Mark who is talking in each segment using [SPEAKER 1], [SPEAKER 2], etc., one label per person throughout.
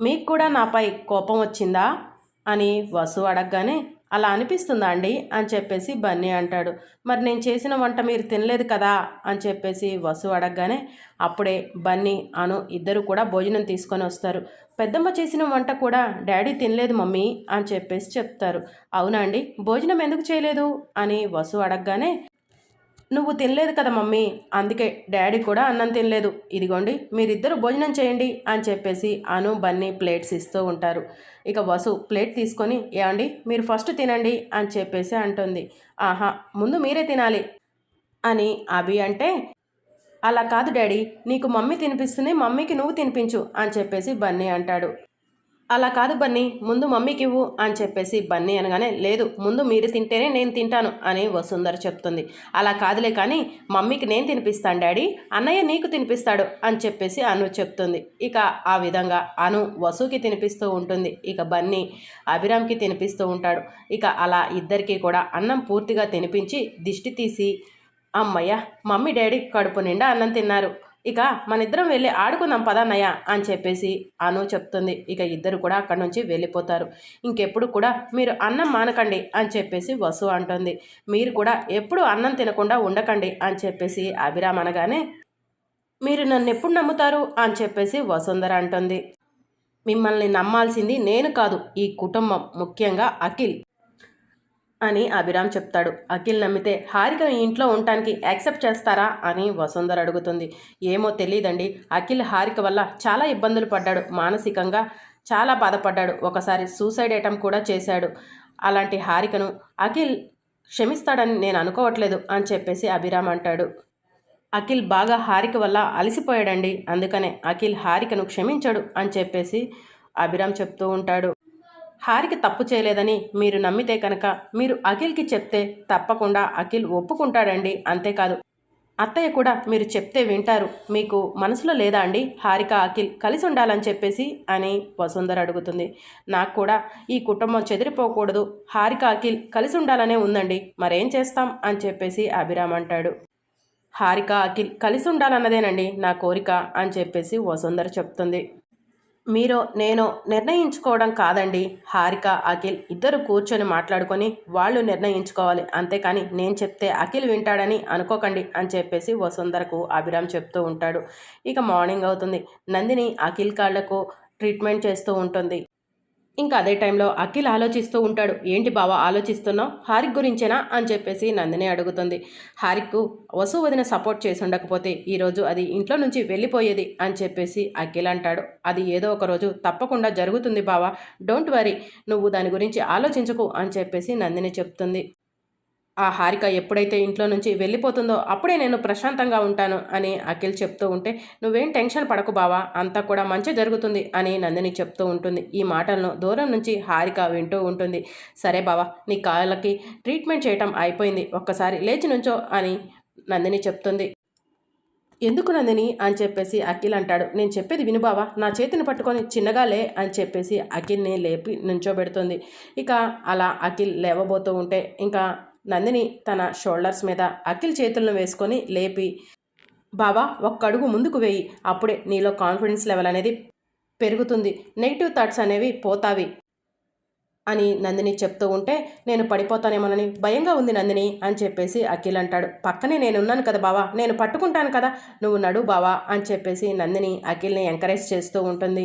[SPEAKER 1] మీకు కూడా నాపై కోపం వచ్చిందా? అని వసు అడగగానే అలా అనిపిస్తుందా అండి? అని చెప్పేసి బన్నీ అంటాడు. మరి నేను చేసిన వంట మీరు తినలేదు కదా? అని చెప్పేసి వసు అడగగానే అప్పుడే బన్నీ అను ఇద్దరు కూడా భోజనం తీసుకొని వస్తారు. పెద్దమ్మ చేసిన వంట కూడా డాడీ తినలేదు మమ్మీ అని చెప్పేసి చెప్తారు. అవునా అండి? భోజనం ఎందుకు చేయలేదు? అని వసు అడగగానే నువ్వు తినలేదు కదా మమ్మీ. అందుకే డాడీ కూడా అన్నం తినలేదు. ఇదిగోండి మీరిద్దరు భోజనం చేయండి అని చెప్పేసి అను బన్నీ ప్లేట్స్ ఇస్తూ ఉంటారు. ఇక వసు ప్లేట్ తీసుకొని ఏమండి మీరు ఫస్ట్ తినండి అని చెప్పేసి అంటుంది. ఆహా ముందు మీరే తినాలి అని అభి అంటే అలా కాదు డాడీ నీకు మమ్మీ తినిపిస్తుంది మమ్మీకి నువ్వు తినిపించు అని చెప్పేసి బన్నీ అంటాడు. అలా కాదు బన్నీ ముందు మమ్మీకి ఇవ్వు అని చెప్పేసి బన్నీ అనగానే లేదు ముందు మీరు తింటేనే నేను తింటాను అని వసుంధర చెప్తుంది. అలా కాదులే కానీ మమ్మీకి నేను తినిపిస్తాను డాడీ అన్నయ్య నీకు తినిపిస్తాడు అని చెప్పేసి అను చెప్తుంది. ఇక ఆ విధంగా అను వసుకి తినిపిస్తూ ఉంటుంది. ఇక బన్నీ అభిరామ్కి తినిపిస్తూ ఉంటాడు. ఇక అలా ఇద్దరికీ కూడా అన్నం పూర్తిగా తినిపించి దిష్టి తీసి అమ్మయ్య మమ్మీ డాడీ కడుపు నిండా అన్నం తిన్నారు. ఇక మన ఇద్దరం వెళ్ళి ఆడుకుందాం పదాన్నయ్య అని చెప్పేసి అను చెప్తుంది. ఇక ఇద్దరు కూడా అక్కడి నుంచి వెళ్ళిపోతారు. ఇంకెప్పుడు కూడా మీరు అన్నం మానకండి అని చెప్పేసి వసు అంటుంది. మీరు కూడా ఎప్పుడు అన్నం తినకుండా ఉండకండి అని చెప్పేసి అభిరామ్ అనగానే మీరు నన్ను ఎప్పుడు నమ్ముతారు? అని చెప్పేసి వసుంధర అంటుంది. మిమ్మల్ని నమ్మాల్సింది నేను కాదు ఈ కుటుంబం ముఖ్యంగా అఖిల్. అని అభిరామ్ చెప్తాడు. అఖిల్ నమ్మితే హారిక ఈ ఇంట్లో ఉండటానికి యాక్సెప్ట్ చేస్తారా అని వసుంధర అడుగుతుంది. ఏమో తెలియదండి అఖిల్ హారిక వల్ల చాలా ఇబ్బందులు పడ్డాడు. మానసికంగా చాలా బాధపడ్డాడు. ఒకసారి సూసైడ్ అటెంప్ట్ కూడా చేశాడు. అలాంటి హారికను అఖిల్ క్షమిస్తాడని నేను అనుకోవట్లేదు అని చెప్పేసి అభిరామ్ అంటాడు. అఖిల్ బాగా హారిక వల్ల అలసిపోయాడండి. అందుకనే అఖిల్ హారికను క్షమించడు అని చెప్పేసి అభిరామ్ చెప్తూ ఉంటాడు. హారికి తప్పు చేయలేదని మీరు నమ్మితే కనుక మీరు అఖిల్కి చెప్తే తప్పకుండా అఖిల్ ఒప్పుకుంటాడండి అంతేకాదు. అత్తయ్య కూడా మీరు చెప్తే వింటారు. మీకు మనసులో లేదా అండి? హారిక అఖిల్ కలిసి ఉండాలని చెప్పేసి అని వసుంధర అడుగుతుంది. నాకు కూడా ఈ కుటుంబం చెదిరిపోకూడదు. హారిక అఖిల్ కలిసి ఉండాలనే ఉందండి. మరేం చేస్తాం? అని చెప్పేసి అభిరామ్ అంటాడు. హారిక అఖిల్ కలిసి ఉండాలన్నదేనండి నా కోరిక అని చెప్పేసి వసుంధర చెప్తుంది. మీరు నేను నిర్ణయించుకోవడం కాదండి. హారిక అఖిల్ ఇద్దరు కూర్చొని మాట్లాడుకొని వాళ్ళు నిర్ణయించుకోవాలి. అంతేకాని నేను చెప్తే అఖిల్ వింటాడని అనుకోకండి అని చెప్పేసి వసుంధరకు అభిరామ్ చెప్తూ ఉంటాడు. ఇక మార్నింగ్ అవుతుంది. నందిని అఖిల్ కాళ్ళకు ట్రీట్మెంట్ చేస్తూ ఉంటుంది. ఇంకా అదే టైంలో అఖిల్ ఆలోచిస్తూ ఉంటాడు ఏంటి బావ ఆలోచిస్తున్నావు? హారిక్ గురించేనా? అని చెప్పేసి నందిని అడుగుతుంది. హారిక్కు వసు వదిన సపోర్ట్ చేసి ఉండకపోతే ఈరోజు అది ఇంట్లో నుంచి వెళ్ళిపోయేది అని చెప్పేసి అఖిల్ అంటాడు. అది ఏదో ఒక రోజు తప్పకుండా జరుగుతుంది బావా డోంట్ వరీ నువ్వు దాని గురించి ఆలోచించకు అని చెప్పేసి నందిని చెప్తుంది. ఆ హారిక ఎప్పుడైతే ఇంట్లో నుంచి వెళ్ళిపోతుందో అప్పుడే నేను ప్రశాంతంగా ఉంటాను అని అఖిల్ చెప్తూ ఉంటే నువ్వేం టెన్షన్ పడకు బావా అంతా కూడా మంచి జరుగుతుంది అని నందిని చెప్తూ ఉంటుంది. ఈ మాటలను దూరం నుంచి హారిక వింటూ ఉంటుంది. సరే బావా నీ కాళ్ళకి ట్రీట్మెంట్ చేయటం అయిపోయింది ఒక్కసారి లేచి నుంచో అని నందిని చెప్తుంది. ఎందుకు నందిని? అని చెప్పేసి అఖిల్ అంటాడు. నేను చెప్పేది వినుబావా నా చేతిని పట్టుకొని చిన్నగా లే అని చెప్పేసి అఖిల్ని లేపి నుంచోబెడుతుంది. ఇక అలా అఖిల్ లేవబోతూ ఉంటే ఇంకా నందిని తన షోల్డర్స్ మీద అఖిల్ చేతులను వేసుకొని లేపి బావా ఒక్కడుగు ముందుకు వేయి. అప్పుడే నీలో కాన్ఫిడెన్స్ లెవెల్ అనేది పెరుగుతుంది. నెగిటివ్ థాట్స్ అనేవి పోతావి అని నందిని చెప్తూ ఉంటే నేను పడిపోతానేమోనని భయంగా ఉంది నందిని అని చెప్పేసి అఖిల్ అంటాడు. పక్కనే నేనున్నాను కదా బావా నేను పట్టుకుంటాను కదా నువ్వు నడు బావా అని చెప్పేసి నందిని అఖిల్ని ఎంకరేజ్ చేస్తూ ఉంటుంది.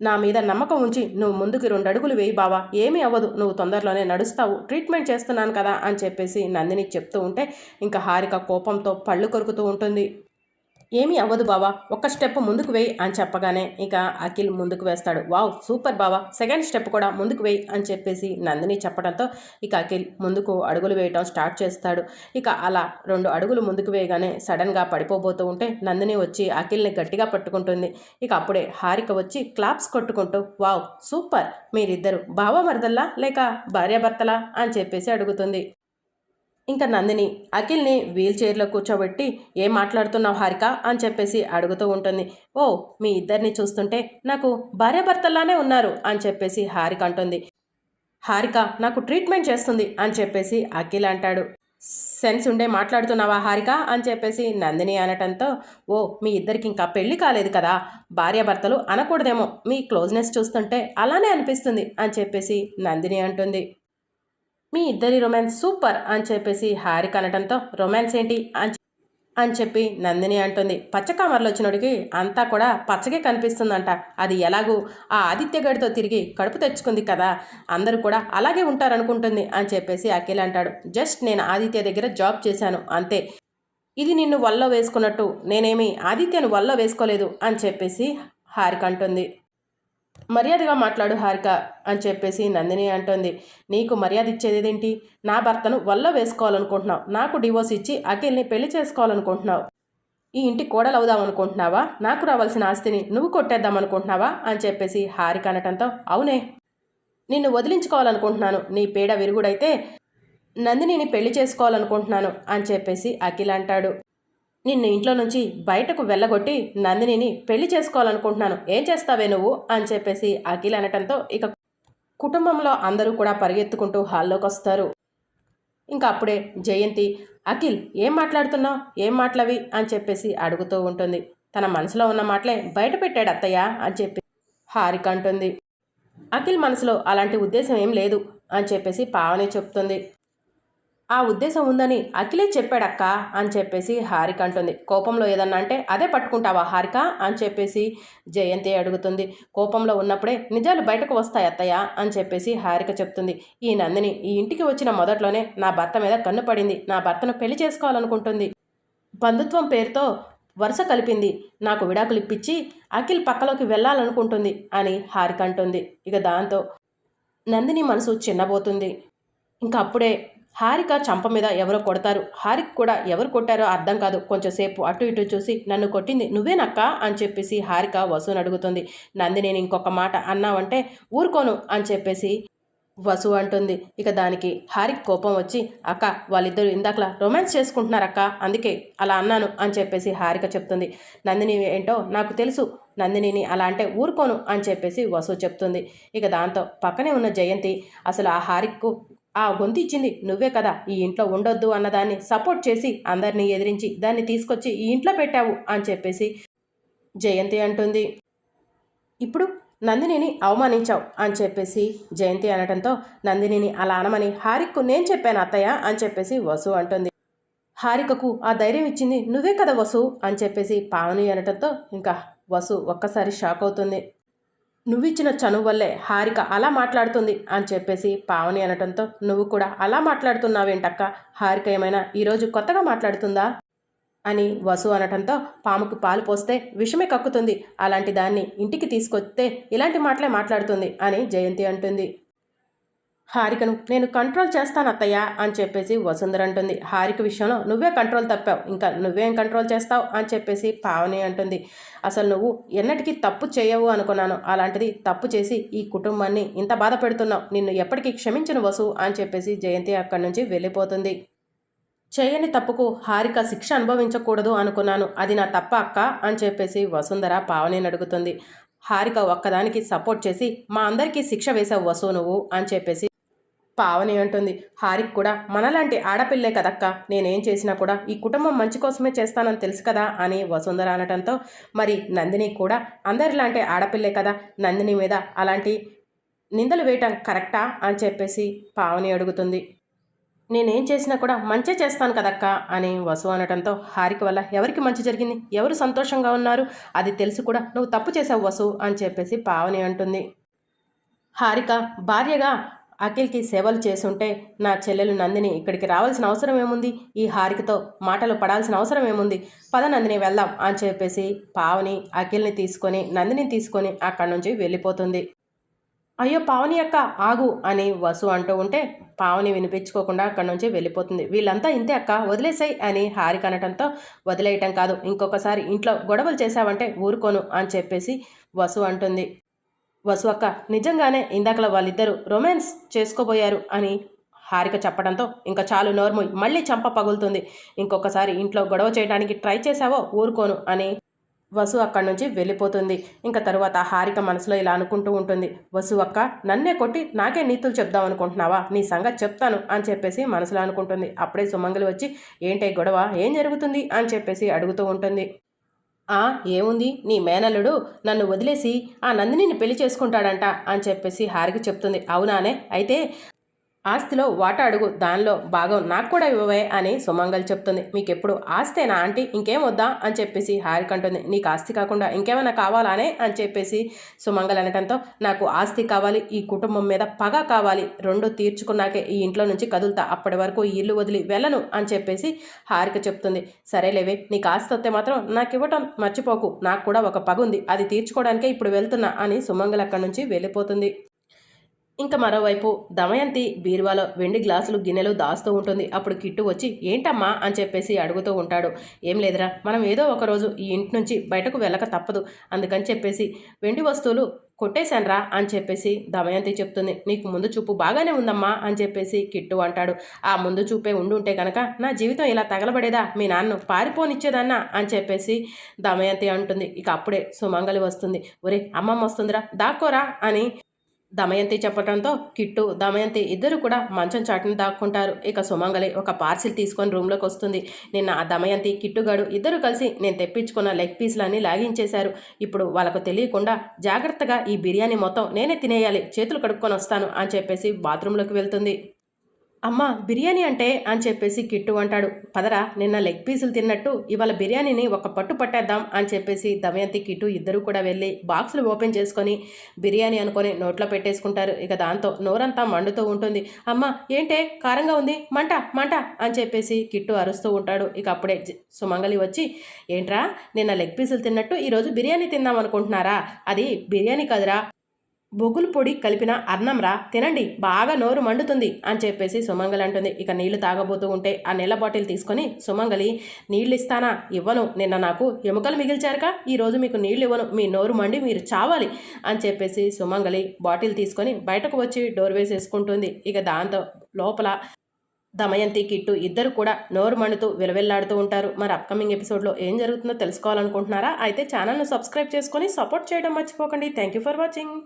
[SPEAKER 1] నా మీద నమ్మకం ఉంచి నువ్వు ముందుకు రెండు అడుగులు వేయి బావా. ఏమీ అవ్వదు. నువ్వు తొందరలోనే నడుస్తావు. ట్రీట్మెంట్ చేస్తున్నాను కదా అని చెప్పేసి నందిని చెప్తూ ఉంటే ఇంకా హారిక కోపంతో పళ్ళు కొరుకుతూ ఉంటుంది. ఏమీ అవ్వదు బావా ఒక్క స్టెప్ ముందుకు వేయి అని చెప్పగానే ఇక అఖిల్ ముందుకు వేస్తాడు. వావ్ సూపర్ బావా సెకండ్ స్టెప్ కూడా ముందుకు వేయి అని చెప్పేసి నందిని చెప్పడంతో ఇక అఖిల్ ముందుకు అడుగులు వేయటం స్టార్ట్ చేస్తాడు. ఇక అలా రెండు అడుగులు ముందుకు వేయగానే సడన్గా పడిపోబోతూ ఉంటే నందిని వచ్చి అఖిల్ని గట్టిగా పట్టుకుంటుంది. ఇక అప్పుడే హారిక వచ్చి క్లాప్స్ కొట్టుకుంటూ వావ్ సూపర్! మీరిద్దరు బావ మరదల్లా లేక భార్యాభర్తలా? అని చెప్పేసి అడుగుతుంది. ఇంకా నందిని అఖిల్ని వీల్ చైర్లో కూర్చోబెట్టి ఏం మాట్లాడుతున్నావు హారిక? అని చెప్పేసి అడుగుతూ ఉంటుంది. ఓ మీ ఇద్దరిని చూస్తుంటే నాకు భార్యాభర్తల్లానే ఉన్నారు అని చెప్పేసి హారిక అంటుంది. హారిక నాకు ట్రీట్మెంట్ చేస్తుంది అని చెప్పేసి అఖిల్ అంటాడు. సెన్స్ ఉండే మాట్లాడుతున్నావా హారిక? అని చెప్పేసి నందిని అనటంతో ఓ మీ ఇద్దరికి ఇంకా పెళ్ళి కాలేదు కదా భార్యాభర్తలు అనకూడదేమో మీ క్లోజ్నెస్ చూస్తుంటే అలానే అనిపిస్తుంది అని చెప్పేసి నందిని అంటుంది. మీ ఇద్దరి రొమాన్స్ సూపర్ అని చెప్పేసి హారిక అనటంతో రొమాన్స్ ఏంటి అని అని చెప్పి నందిని అంటుంది. పచ్చకామర్లు వచ్చినోడికి అంతా కూడా పచ్చగే కనిపిస్తుందంట. అది ఎలాగూ ఆ ఆదిత్య గడితో తిరిగి కడుపు తెచ్చుకుంది కదా అందరూ కూడా అలాగే ఉంటారనుకుంటుంది అని చెప్పేసి అఖిల్ అంటాడు. జస్ట్ నేను ఆదిత్య దగ్గర జాబ్ చేశాను అంతే. ఇది నిన్ను వల్ల వేసుకున్నట్టు నేనేమి ఆదిత్యను వల్ల వేసుకోలేదు అని చెప్పేసి హారిక అంటుంది. మర్యాదగా మాట్లాడు హారిక అని చెప్పేసి నందిని అంటుంది. నీకు మర్యాద ఇచ్చేదేంటి నా భర్తను వల్ల వేసుకోవాలనుకుంటున్నావు. నాకు డివోర్స్ ఇచ్చి అఖిల్ని పెళ్ళి చేసుకోవాలనుకుంటున్నావు. ఈ ఇంటి కోడలు అవుదాం అనుకుంటున్నావా నాకు రావాల్సిన ఆస్తిని నువ్వు కొట్టేద్దాం అనుకుంటున్నావా అని చెప్పేసి హారిక అనటంతో అవునే. నిన్ను వదిలించుకోవాలనుకుంటున్నాను. నీ పీడ విరుగుడైతే నందినిని పెళ్ళి చేసుకోవాలనుకుంటున్నాను అని చెప్పేసి అఖిల్ అంటాడు. నిన్ను ఇంట్లో నుంచి బయటకు వెళ్ళగొట్టి నందినిని పెళ్ళి చేసుకోవాలనుకుంటున్నాను. ఏం చేస్తావే నువ్వు? అని చెప్పేసి అఖిల్ అనటంతో ఇక కుటుంబంలో అందరూ కూడా పరిగెత్తుకుంటూ హాల్లోకి వస్తారు. ఇంకా అప్పుడే జయంతి అఖిల్ ఏం మాట్లాడుతున్నావు? ఏం మాటలవి? అని చెప్పేసి అడుగుతూ ఉంటుంది. తన మనసులో ఉన్న మాటలే బయట పెట్టాడు అత్తయ్య అని చెప్పి హారిక అంటుంది. అఖిల్ మనసులో అలాంటి ఉద్దేశం ఏం లేదు అని చెప్పేసి పావని చెప్తుంది. ఆ ఉద్దేశం ఉందని అఖిలే చెప్పాడక్క అని చెప్పేసి హారిక అంటుంది. కోపంలో ఏదన్నా అంటే అదే పట్టుకుంటావా హారిక? అని చెప్పేసి జయంతి అడుగుతుంది. కోపంలో ఉన్నప్పుడే నిజాలు బయటకు వస్తాయి అత్తయ్య అని చెప్పేసి హారిక చెప్తుంది. ఈ నందిని ఈ ఇంటికి వచ్చిన మొదట్లోనే నా భర్త మీద కన్ను పడింది. నా భర్తను పెళ్ళి చేసుకోవాలనుకుంటుంది. బంధుత్వం పేరుతో వరుస కలిపింది. నాకు విడాకులు ఇప్పించి అఖిల్ పక్కలోకి వెళ్ళాలనుకుంటుంది అని హారిక అంటుంది. ఇక దాంతో నందిని మనసు చిన్నబోతుంది. ఇంకా అప్పుడే హారిక చంప మీద ఎవరో కొడతారు? హారిక్ కూడా ఎవరు కొట్టారో అర్థం కాదు. కొంచెంసేపు అటు ఇటు చూసి నన్ను కొట్టింది నువ్వేనక్క? అని చెప్పేసి హారిక వసుని అడుగుతుంది. నంది నేను ఇంకొక మాట అన్నావంటే ఊరుకోను అని చెప్పేసి వసు అంటుంది. ఇక దానికి హారిక్ కోపం వచ్చి అక్క వాళ్ళిద్దరూ ఇందాకలా రొమాన్స్ చేసుకుంటున్నారక్క? అందుకే అలా అన్నాను అని చెప్పేసి హారిక చెప్తుంది. నందిని ఏంటో నాకు తెలుసు. నందినిని అలా అంటే ఊరుకోను అని చెప్పేసి వసు చెప్తుంది. ఇక దాంతో పక్కనే ఉన్న జయంతి. అసలు ఆ హారిక్కు ఆ గొంతు ఇచ్చింది నువ్వే కదా ఈ ఇంట్లో ఉండొద్దు అన్నదాన్ని సపోర్ట్ చేసి అందరినీ ఎదిరించి దాన్ని తీసుకొచ్చి ఈ ఇంట్లో పెట్టావు అని చెప్పేసి జయంతి అంటుంది. ఇప్పుడు నందినిని అవమానించావు అని చెప్పేసి జయంతి అనటంతో నందినిని అలా అనమని హారిక్కు నేను చెప్పాను అత్తయ్య అని చెప్పేసి వసు అంటుంది. హారికకు ఆ ధైర్యం ఇచ్చింది నువ్వే కదా వసు అని చెప్పేసి పావని అనటంతో ఇంకా వసు ఒక్కసారి షాక్ అవుతుంది. నువ్విచ్చిన చనువు వల్లే హారిక అలా మాట్లాడుతుంది అని చెప్పేసి పావని అనటంతో నువ్వు కూడా అలా మాట్లాడుతున్నావేంటక్క? హారిక ఏమైనా ఈరోజు కొత్తగా మాట్లాడుతుందా? అని వసు అనటంతో పాముకు పాలు పోస్తే విషమే కక్కుతుంది. అలాంటి దాన్ని ఇంటికి తీసుకొస్తే ఇలాంటి మాటలే మాట్లాడుతుంది అని జయంతి అంటుంది. హారికను నేను కంట్రోల్ చేస్తాను అత్తయ్య అని చెప్పేసి వసుంధర అంటుంది. హారిక విషయంలో నువ్వే కంట్రోల్ తప్పావు ఇంకా నువ్వేం కంట్రోల్ చేస్తావు? అని చెప్పేసి పావని అంటుంది. అసలు నువ్వు ఎన్నటికీ తప్పు చేయవు అనుకున్నాను. అలాంటిది తప్పు చేసి ఈ కుటుంబాన్ని ఇంత బాధ పెడుతున్నావు. నిన్ను ఎప్పటికీ క్షమించను వసు అని చెప్పేసి జయంతి అక్కడి నుంచి వెళ్ళిపోతుంది. చేయని తప్పుకు హారిక శిక్ష అనుభవించకూడదు అనుకున్నాను. అది నా తప్ప అక్క అని చెప్పేసి వసుంధర పావనిని అడుగుతుంది. హారిక ఒక్కదానికి సపోర్ట్ చేసి మా అందరికీ శిక్ష వేసావు వసు నువ్వు అని చెప్పేసి పావని అంటుంది. హారిక్ కూడా మనలాంటి ఆడపిల్లే కదక్క? నేనేం చేసినా కూడా ఈ కుటుంబం మంచి కోసమే చేస్తానని తెలుసు కదా? అని వసుంధర అనటంతో మరి నందిని కూడా అందరిలాంటి ఆడపిల్లే కదా? నందిని మీద అలాంటి నిందలు వేయటం కరెక్టా? అని చెప్పేసి పావని అడుగుతుంది. నేనేం చేసినా కూడా మంచి చేస్తాను కదక్క? అని వసు అనటంతో హారిక వల్ల ఎవరికి మంచి జరిగింది? ఎవరు సంతోషంగా ఉన్నారు? అది తెలిసి కూడా. నువ్వు తప్పు చేసావు వసు అని చెప్పేసి పావని అంటుంది. హారిక భార్యగా? అఖిల్కి సేవలు చేసుంటే నా చెల్లెలు నందిని ఇక్కడికి రావాల్సిన అవసరం ఏముంది? ఈ హారికతో మాటలు పడాల్సిన అవసరం ఏముంది? పద నందిని వెళ్దాం అని చెప్పేసి పావని అఖిల్ని తీసుకొని నందిని తీసుకొని అక్కడి నుంచి వెళ్ళిపోతుంది. అయ్యో పావని అక్క ఆగు అని వసు అంటూ ఉంటే పావని వినిపించుకోకుండా అక్కడి నుంచి వెళ్ళిపోతుంది. వీళ్ళంతా ఇంతే అక్క వదిలేసాయి అని హారిక అనటంతో వదిలేయటం కాదు. ఇంకొకసారి ఇంట్లో గొడవలు చేశావంటే ఊరుకోను అని చెప్పేసి వసు అంటుంది. వసు అక్క నిజంగానే ఇందాకలా వాళ్ళిద్దరూ రొమాన్స్ చేసుకోబోయారు అని హారిక చెప్పడంతో ఇంకా చాలు నోర్ము మళ్ళీ చంప పగులుతుంది. ఇంకొకసారి ఇంట్లో గొడవ చేయడానికి ట్రై చేశావో ఊరుకోను అని వసు అక్కడి నుంచి వెళ్ళిపోతుంది. ఇంకా తరువాత హారిక మనసులో ఇలా అనుకుంటూ ఉంటుంది. వసు అక్క నన్నే కొట్టి నాకే నీతులు చెప్దాం అనుకుంటున్నావా? నీ సంగతి చెప్తాను అని చెప్పేసి మనసులో అనుకుంటుంది. అప్పుడే సుమంగలి వచ్చి ఏంటే గొడవ? ఏం జరుగుతుంది? అని చెప్పేసి అడుగుతూ ఉంటుంది. ఆ ఏముంది? నీ మేనల్లుడు నన్ను వదిలేసి ఆ నందినిని పెళ్ళి చేసుకుంటాడంట అని చెప్పేసి హారికి చెప్తుంది. అవునానే? అయితే ఆస్తిలో వాట అడుగు దానిలో భాగం నాకు కూడా ఇవ్వవే అని సుమంగల్ చెప్తుంది. మీకు ఎప్పుడు ఆస్తేనా ఆంటీ? ఇంకేం వద్దా? అని చెప్పేసి హారిక అంటుంది. నీకు ఆస్తి కాకుండా ఇంకేమైనా కావాలానే? అని చెప్పేసి సుమంగల్ అనటంతో నాకు ఆస్తి కావాలి ఈ కుటుంబం మీద పగ కావాలి. రెండు తీర్చుకున్నాకే ఈ ఇంట్లో నుంచి కదులుతా. అప్పటి వరకు ఈ ఇల్లు వదిలి వెళ్ళను. అని చెప్పేసి హారిక చెప్తుంది. సరేలేవే నీకు ఆస్తి వస్తే మాత్రం నాకు ఇవ్వటం మర్చిపోకు. నాకు కూడా ఒక పగుంది. అది తీర్చుకోవడానికే ఇప్పుడు వెళ్తున్నా అని సుమంగల్ అక్కడి నుంచి వెళ్ళిపోతుంది. ఇంకా మరోవైపు దమయంతి బీరువాలో వెండి గ్లాసులు గిన్నెలు దాస్తూ ఉంటుంది. అప్పుడు కిట్టు వచ్చి ఏంటమ్మా? అని చెప్పేసి అడుగుతూ ఉంటాడు. ఏం లేదురా మనం ఏదో ఒకరోజు ఈ ఇంటి నుంచి బయటకు వెళ్ళక తప్పదు. అందుకని చెప్పేసి వెండి వస్తువులు కొట్టేశాన్రా అని చెప్పేసి దమయంతి చెప్తుంది. నీకు ముందు చూపు బాగానే ఉందమ్మా అని చెప్పేసి కిట్టు అంటాడు. ఆ ముందు చూపే ఉండుంటే కనుక నా జీవితం ఇలా తగలబడేదా? మీ నాన్న పారిపోనిచ్చేదన్నా? అని చెప్పేసి దమయంతి అంటుంది. ఇక అప్పుడే సుమంగలి వస్తుంది. ఒరే అమ్మమ్మ వస్తుందిరా దాక్కోరా అని దమయంతి చెప్పడంతో కిట్టు దమయంతి ఇద్దరు కూడా మంచం చాటును దాక్కుంటారు. ఇక సుమంగలి ఒక పార్సిల్ తీసుకొని రూమ్లోకి వస్తుంది. నిన్న ఆ దమయంతి కిట్టుగాడు ఇద్దరు కలిసి నేను తెప్పించుకున్న లెగ్ పీస్లన్నీ లాగించేశారు. ఇప్పుడు వాళ్ళకు తెలియకుండా జాగ్రత్తగా ఈ బిర్యానీ మొత్తం నేనే తినేయాలి చేతులు కడుక్కొని వస్తాను అని చెప్పేసి బాత్రూంలోకి వెళ్తుంది. అమ్మ బిర్యానీ అంటే అని చెప్పేసి కిట్టు అంటాడు. పదరా నిన్న లెగ్ పీసులు తిన్నట్టు ఇవాళ బిర్యానీని ఒక పట్టు పట్టేద్దాం అని చెప్పేసి దమయంతి కిట్టు ఇద్దరు కూడా వెళ్ళి బాక్సులు ఓపెన్ చేసుకొని బిర్యానీ అనుకొని నోట్లో పెట్టేసుకుంటారు. ఇక దాంతో నోరంతా మండుతూ ఉంటుంది. అమ్మ ఏంటే? కారంగా ఉంది. మంట మంట అని చెప్పేసి కిట్టు అరుస్తూ ఉంటాడు. ఇక అప్పుడే సుమంగలి వచ్చి ఏంట్రా నిన్న లెగ్ పీసులు తిన్నట్టు ఈరోజు బిర్యానీ తిందాం అనుకుంటున్నారా? అది బిర్యానీ కదరా. బొగులు పొడి కలిపిన అన్నంరా తినండి బాగా నోరు మండుతుంది అని చెప్పేసి సుమంగలి అంటుంది. ఇక నీళ్ళు తాగబోతూ ఉంటే ఆ నీళ్ళ బాటిల్ తీసుకొని సుమంగలి నీళ్ళు ఇస్తానా ఇవ్వను. నిన్న నాకు ఎముకలు మిగిల్చారుగా. ఈరోజు మీకు నీళ్ళు ఇవ్వను. మీ నోరు మండి మీరు చావాలి అని చెప్పేసి సుమంగలి బాటిల్ తీసుకొని బయటకు వచ్చి డోర్ వేసేసుకుంటుంది. ఇక దాంతో లోపల దమయంతి కిట్టు ఇద్దరు కూడా నోరు మండుతూ విలవెల్లాడుతూ ఉంటారు. మరి అప్కమింగ్ ఎపిసోడ్లో ఏం జరుగుతుందో తెలుసుకోవాలనుకుంటున్నారా? అయితే ఛానల్ను సబ్స్క్రైబ్ చేసుకొని సపోర్ట్ చేయడం మర్చిపోకండి. Thank you for watching.